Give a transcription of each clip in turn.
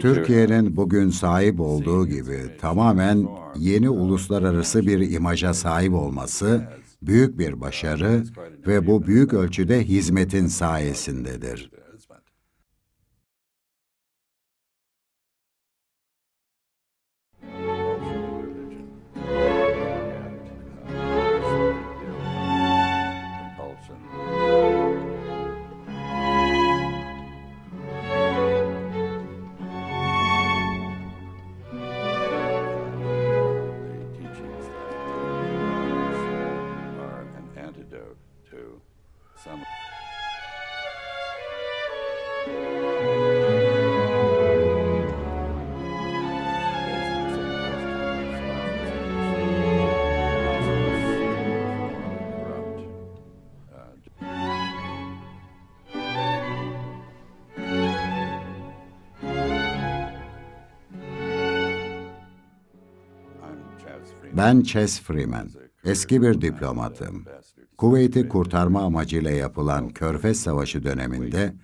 Türkiye'nin bugün sahip olduğu gibi tamamen yeni uluslararası bir imaja sahip olması büyük bir başarı ve bu büyük ölçüde hizmetin sayesindedir. Ben Chess Freeman, eski bir diplomatım. Kuveyt'i kurtarma amacıyla yapılan Körfez Savaşı döneminde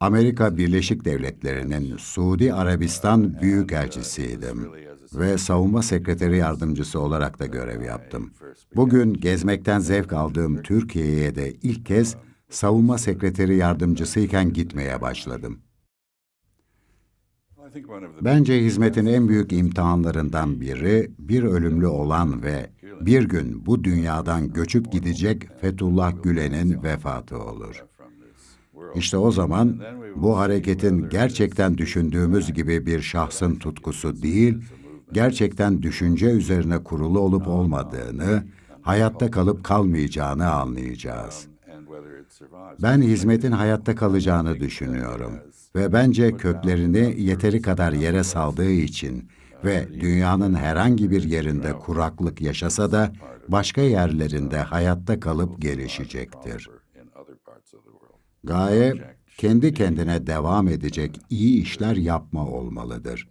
Amerika Birleşik Devletleri'nin Suudi Arabistan Büyükelçisiydim ve Savunma Sekreteri Yardımcısı olarak da görev yaptım. Bugün gezmekten zevk aldığım Türkiye'ye de ilk kez Savunma Sekreteri Yardımcısıyken gitmeye başladım. Bence hizmetin en büyük imtihanlarından biri bir ölümlü olan ve bir gün bu dünyadan göçüp gidecek Fethullah Gülen'in vefatı olur. İşte o zaman bu hareketin gerçekten düşündüğümüz gibi bir şahsın tutkusu değil, gerçekten düşünce üzerine kurulu olup olmadığını, hayatta kalıp kalmayacağını anlayacağız. Ben hizmetin hayatta kalacağını düşünüyorum ve bence köklerini yeteri kadar yere saldığı için ve dünyanın herhangi bir yerinde kuraklık yaşasa da başka yerlerinde hayatta kalıp gelişecektir. Gaye kendi kendine devam edecek iyi işler yapma olmalıdır.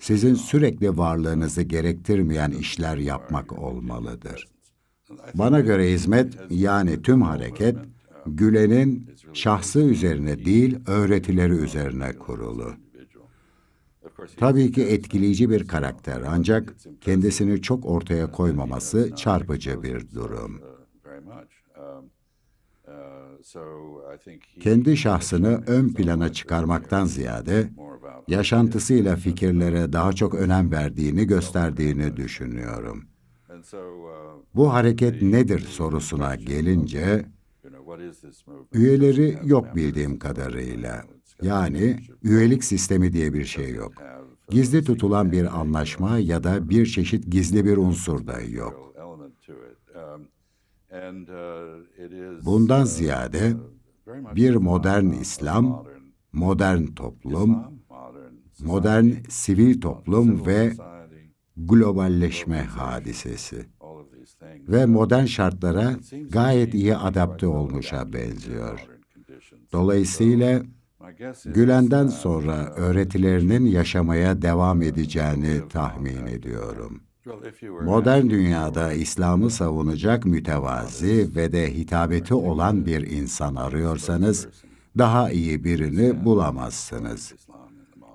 Sizin sürekli varlığınızı gerektirmeyen işler yapmak olmalıdır. Bana göre hizmet yani tüm hareket Gülen'in şahsı üzerine değil öğretileri üzerine kurulu. Tabii ki etkileyici bir karakter ancak kendisini çok ortaya koymaması çarpıcı bir durum. Kendi şahsını ön plana çıkarmaktan ziyade yaşantısıyla fikirlere daha çok önem verdiğini gösterdiğini düşünüyorum. Bu hareket nedir sorusuna gelince üyeleri yok bildiğim kadarıyla. Yani üyelik sistemi diye bir şey yok. Gizli tutulan bir anlaşma ya da bir çeşit gizli bir unsur da yok. Bundan ziyade bir modern İslam, modern toplum, modern sivil toplum ve globalleşme hadisesi ve modern şartlara gayet iyi adapte olmuşa benziyor. Dolayısıyla Gülen'den sonra öğretilerinin yaşamaya devam edeceğini tahmin ediyorum. Modern dünyada İslam'ı savunacak mütevazi ve de hitabeti olan bir insan arıyorsanız, daha iyi birini bulamazsınız.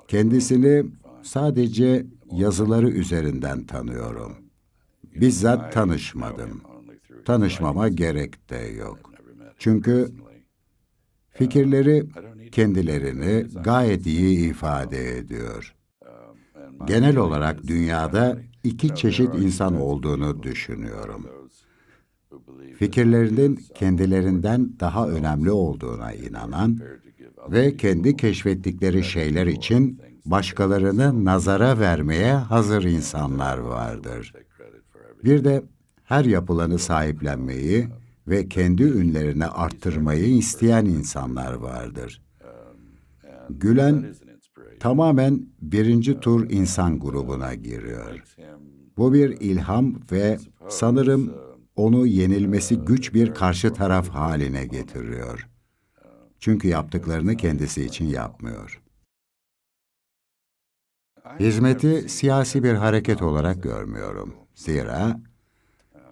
Kendisini sadece yazıları üzerinden tanıyorum. Bizzat tanışmadım. Tanışmama gerek de yok. Çünkü fikirleri kendilerini gayet iyi ifade ediyor. Genel olarak dünyada iki çeşit insan olduğunu düşünüyorum. Fikirlerinin kendilerinden daha önemli olduğuna inanan ve kendi keşfettikleri şeyler için başkalarını nazara vermeye hazır insanlar vardır. Bir de her yapılanı sahiplenmeyi ve kendi ünlerini arttırmayı isteyen insanlar vardır. Gülen tamamen birinci tur insan grubuna giriyor. Bu bir ilham ve sanırım onu yenilmesi güç bir karşı taraf haline getiriyor. Çünkü yaptıklarını kendisi için yapmıyor. Hizmeti siyasi bir hareket olarak görmüyorum. Zira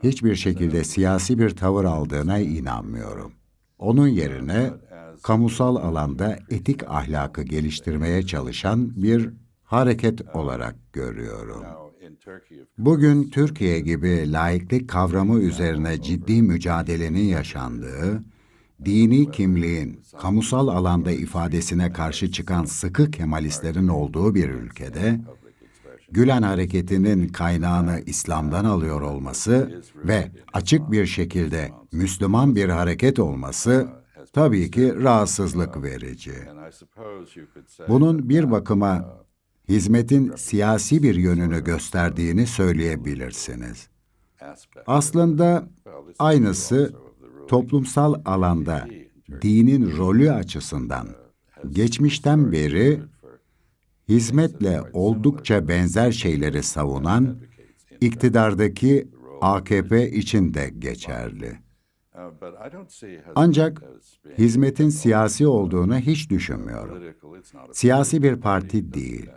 hiçbir şekilde siyasi bir tavır aldığına inanmıyorum. Onun yerine kamusal alanda etik ahlakı geliştirmeye çalışan bir hareket olarak görüyorum. Bugün Türkiye gibi laiklik kavramı üzerine ciddi mücadelenin yaşandığı, dini kimliğin kamusal alanda ifadesine karşı çıkan sıkı Kemalistlerin olduğu bir ülkede, Gülen hareketinin kaynağını İslam'dan alıyor olması ve açık bir şekilde Müslüman bir hareket olması tabii ki rahatsızlık verici. Bunun bir bakıma hizmetin siyasi bir yönünü gösterdiğini söyleyebilirsiniz. Aslında aynısı toplumsal alanda dinin rolü açısından geçmişten beri hizmetle oldukça benzer şeyleri savunan iktidardaki AKP için de geçerli. Ancak hizmetin siyasi olduğunu hiç düşünmüyorum. Siyasi bir parti değil.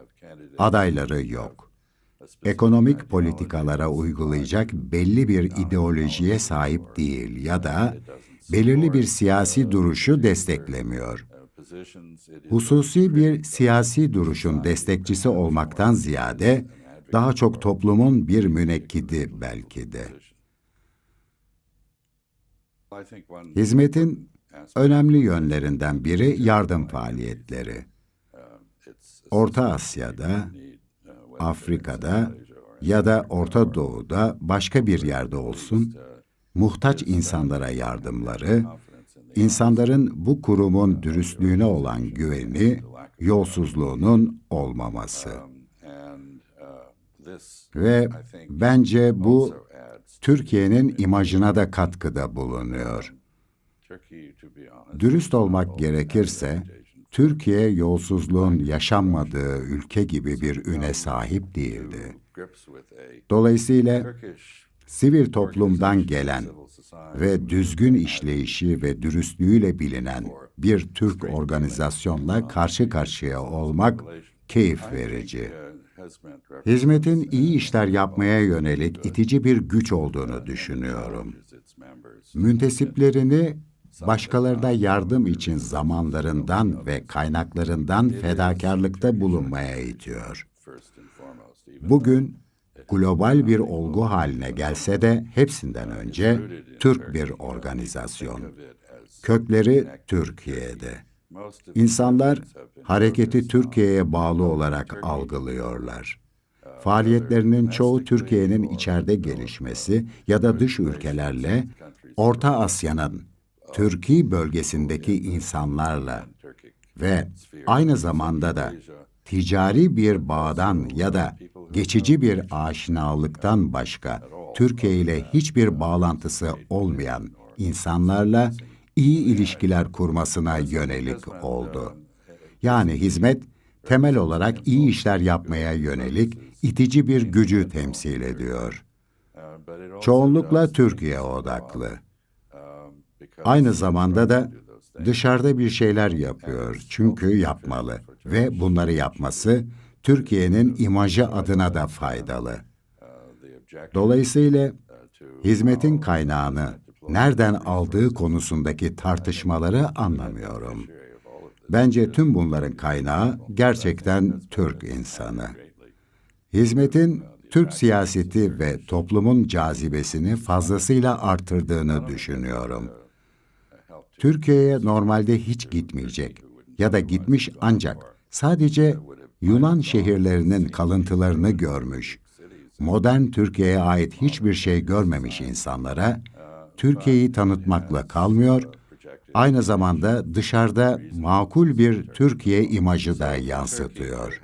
Adayları yok. Ekonomik politikalara uygulayacak belli bir ideolojiye sahip değil ya da belirli bir siyasi duruşu desteklemiyor. Hususi bir siyasi duruşun destekçisi olmaktan ziyade daha çok toplumun bir münekkidi belki de. Hizmetin önemli yönlerinden biri yardım faaliyetleri. Orta Asya'da, Afrika'da ya da Orta Doğu'da başka bir yerde olsun, muhtaç insanlara yardımları, insanların bu kurumun dürüstlüğüne olan güveni, yolsuzluğunun olmaması. Ve bence bu Türkiye'nin imajına da katkıda bulunuyor. Dürüst olmak gerekirse, Türkiye yolsuzluğun yaşanmadığı ülke gibi bir üne sahip değildi. Dolayısıyla sivil toplumdan gelen ve düzgün işleyişi ve dürüstlüğüyle bilinen bir Türk organizasyonla karşı karşıya olmak keyif verici. Hizmetin iyi işler yapmaya yönelik itici bir güç olduğunu düşünüyorum. Müntesiplerini başkalarına yardım için zamanlarından ve kaynaklarından fedakarlıkta bulunmaya itiyor. Bugün global bir olgu haline gelse de hepsinden önce Türk bir organizasyon. Kökleri Türkiye'de. İnsanlar hareketi Türkiye'ye bağlı olarak algılıyorlar. Faaliyetlerinin çoğu Türkiye'nin içeride gelişmesi ya da dış ülkelerle Orta Asya'nın Türkiye bölgesindeki insanlarla ve aynı zamanda da ticari bir bağdan ya da geçici bir aşinalıktan başka Türkiye ile hiçbir bağlantısı olmayan insanlarla iyi ilişkiler kurmasına yönelik oldu. Yani hizmet temel olarak iyi işler yapmaya yönelik itici bir gücü temsil ediyor. Çoğunlukla Türkiye odaklı. Aynı zamanda da dışarıda bir şeyler yapıyor çünkü yapmalı ve bunları yapması Türkiye'nin imajı adına da faydalı. Dolayısıyla hizmetin kaynağını nereden aldığı konusundaki tartışmaları anlamıyorum. Bence tüm bunların kaynağı gerçekten Türk insanı. Hizmetin Türk siyaseti ve toplumun cazibesini fazlasıyla artırdığını düşünüyorum. Türkiye'ye normalde hiç gitmeyecek ya da gitmiş ancak sadece Yunan şehirlerinin kalıntılarını görmüş, modern Türkiye'ye ait hiçbir şey görmemiş insanlara Türkiye'yi tanıtmakla kalmıyor, aynı zamanda dışarıda makul bir Türkiye imajı da yansıtıyor.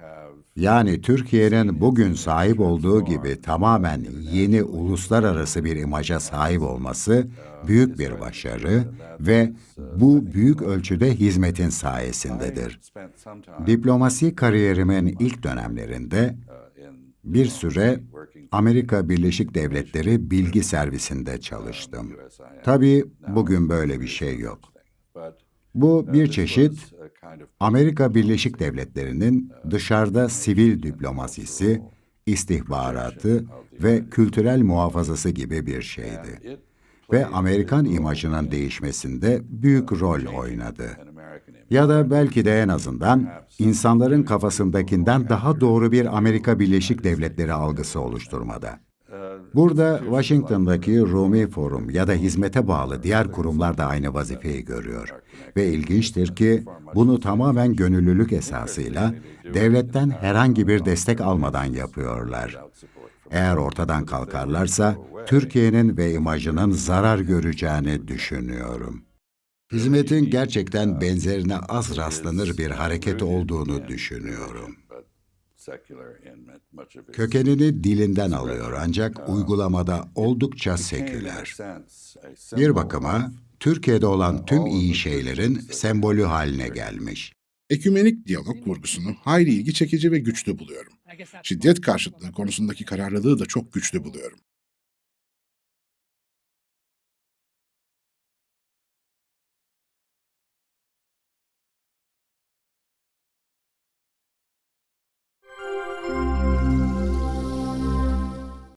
Yani Türkiye'nin bugün sahip olduğu gibi tamamen yeni uluslararası bir imaja sahip olması büyük bir başarı ve bu büyük ölçüde hizmetin sayesindedir. Diplomasi kariyerimin ilk dönemlerinde in bir süre Amerika Birleşik Devletleri Bilgi Servisi'nde çalıştım. Tabii bugün böyle bir şey yok. Bu bir çeşit Amerika Birleşik Devletleri'nin dışarıda sivil diplomasisi, istihbaratı ve kültürel muhafazası gibi bir şeydi. Ve Amerikan imajının değişmesinde büyük rol oynadı. Ya da belki de en azından insanların kafasındakinden daha doğru bir Amerika Birleşik Devletleri algısı oluşturmada. Burada Washington'daki Rumi Forum ya da hizmete bağlı diğer kurumlar da aynı vazifeyi görüyor. Ve ilginçtir ki bunu tamamen gönüllülük esasıyla devletten herhangi bir destek almadan yapıyorlar. Eğer ortadan kalkarlarsa Türkiye'nin ve imajının zarar göreceğini düşünüyorum. Hizmetin gerçekten benzerine az rastlanır bir hareket olduğunu düşünüyorum. Kökenini dilinden alıyor ancak uygulamada oldukça seküler. Bir bakıma Türkiye'de olan tüm iyi şeylerin sembolü haline gelmiş. Ekümenik diyalog vurgusunu hayli ilgi çekici ve güçlü buluyorum. Şiddet karşıtlığı konusundaki kararlılığı da çok güçlü buluyorum.